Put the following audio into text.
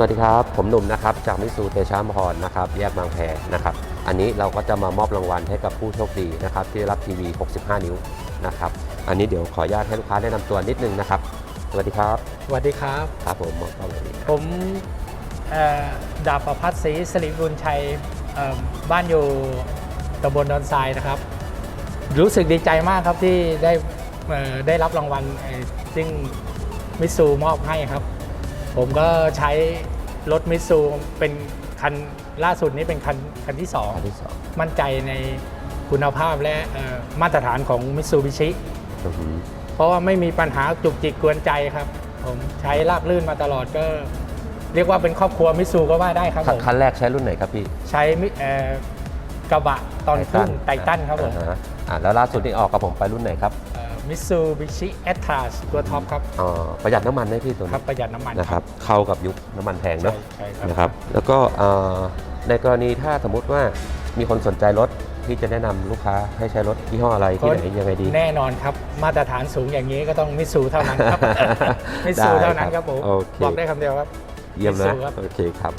สวัสดีครับ ผมหนุ่มนะครับ จากมิสูเตชามพรนะครับ แยกบางแพนะครับ อันนี้เราก็จะมามอบรางวัลให้กับผู้โชคดีนะครับ ที่ได้รับทีวี 65 นิ้วนะครับ อันนี้เดี๋ยวขออนุญาตให้ลูกค้าแนะนำตัวนิดนึงนะครับ สวัสดีครับ สวัสดีครับ ครับผมมองกล้องเลยดีนะผมเอ่อดาบประพัฒน์ศรีสิริบุญชัยเอ่อบ้านอยู่ตำบลดอนทรายนะครับ รู้สึกดีใจมากครับที่ได้เอ่อได้รับรางวัลเอ่อซึ่งมิตซูมอบให้ครับ ผมก็ใช้รถมิตซูเป็นคันล่าสุดนี้เป็นคันคันที่ อันที่สอง2 มั่นใจในคุณภาพและเอ่อมาตรฐานของมิตซูบิชิอือหือเพราะว่าไม่มีปัญหาจุกจิกกวนใจครับ ผมใช้ราบลื่นมาตลอดก็ เรียกว่าเป็นครอบครัวมิตซูก็ว่าได้ครับคัผนมคันแรกใช้รุ่นไหนครับพี่ใช้มิเอ่อกระบะตอนขึ้นไททันครับผมอ่าฮะอ่าแล้วล่าสุดนี่ออกกับผมไปรุ่นไหนครับ มิตซูบิชิแอตทาสตัวท็อปครับอ๋อประหยัดน้ำมันไหมพี่ตัวครันี้บประหยัดน้ำมันนะครับเข้ากับยุคน้ำมันแพงเนาะใช่ใช่นะครับแล้วก็เอ่อในกรณีถ้าสมมุติว่ามีคนสนใจรถที่จะแนะนำลูกค้าให้ใช้รถยี่ห้ออะไรที่ไหนยังไงดี แน่นอนครับมาตรฐานสูงอย่างนี้ก็ต้องมิตซูเท่านั้นครับมิตซูได้เท่านั้นคครัรับบผมโอเคบอกได้คำเดียวครับ เยี่ยมนะ Mitsu ครับโอเคครับ